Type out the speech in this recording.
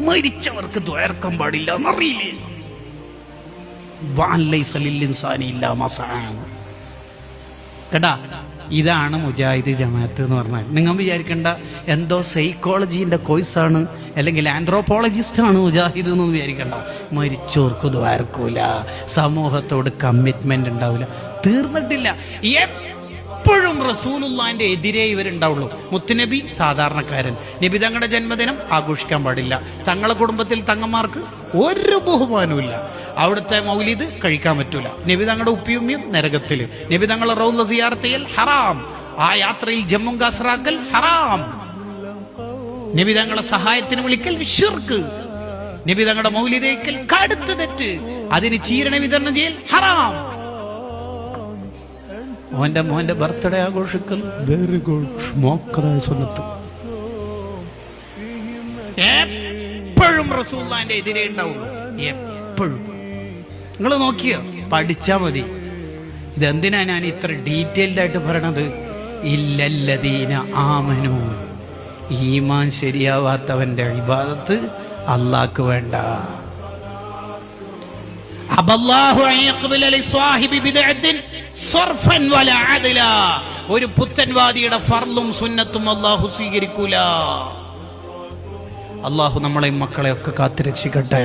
മരിച്ചവർക്ക് ദ്വയർക്കം പാടില്ല എന്നറിയില്ലേ. കേട്ടാ ഇതാണ് മുജാഹിദ് ജമാഅത്ത് എന്ന് പറഞ്ഞാൽ. നിങ്ങൾ വിചാരിക്കേണ്ട എന്തോ സൈക്കോളജീന്റെ കോഴ്സാണ് അല്ലെങ്കിൽ ആന്ത്രോപോളജിസ്റ്റ് ആണ് മുജാഹിദ് എന്ന് വിചാരിക്കണ്ട. മരിച്ചോർക്ക് ദ്വാരക്കൂല സമൂഹത്തോട് കമ്മിറ്റ്മെന്റ് ഉണ്ടാവില്ല. തീർന്നിട്ടില്ല. എപ്പോഴും റസൂലുള്ളാന്റെ എതിരെ ഇവരുണ്ടാവുള്ളൂ. മുത്തുനബി സാധാരണക്കാരൻ. നബി തങ്ങളുടെ ജന്മദിനം ആഘോഷിക്കാൻ പാടില്ല. തങ്ങളുടെ കുടുംബത്തിൽ തങ്ങന്മാർക്ക് ഒരു ബഹുമാനവും അവിടുത്തെ മൗലിദ് കഴിക്കാൻ പറ്റൂല. നബി തങ്ങളുടെ ഉപ്പിയുമ്മിയും നരകത്തിൽ നബി തങ്ങളുടെ റൗല സിയാർത്തയിൽ ഹറാം. ആ യാത്രയിൽ ജമ്മു കാസറാക്കൽ ഹറാം. നബി തങ്ങളുടെ സഹായത്തിന് വിളിക്കൽ ഷിർക്ക് നബി തങ്ങളുടെ മൗലിതേക്കൽ കടുത്ത തെറ്റ്. അതിന് ചീരണ വിതരണം ചെയ്യൽ ഹറാം. മോന്റെ മോന്റെ ബർത്ത്ഡേ ആഘോഷിക്കുന്നു വെരി ഗുഡ് മോക്കതായ സ്വലത്ത് എപ്പോഴും റസൂല്ലാന്റെ എതിരെ ഉണ്ടാവുള്ളൂ. എപ്പോഴും. നിങ്ങൾ നോക്കിയോ? പഠിച്ചാ മതി. ഇതെന്തിനാ ഞാൻ ഇത്ര ഡീറ്റെയിൽഡ് ആയിട്ട് പറയണത്? ഇല്ലല്ലതീന ആമനു. ഈമാൻ ശരിയാവാത്തവന്റെ ഇബാദത്ത് അള്ളാക്ക് വേണ്ട. അബല്ലാഹു അലി സ്വാഹിബി ബിദ്അത്തിൻ. ഒരു പുത്തൻവാദിയുടെ ഫർലും സുന്നത്തും അള്ളാഹു സ്വീകരിക്കൂല. അള്ളാഹു നമ്മളെ മക്കളെ ഒക്കെ കാത്തുരക്ഷിക്കട്ടെ.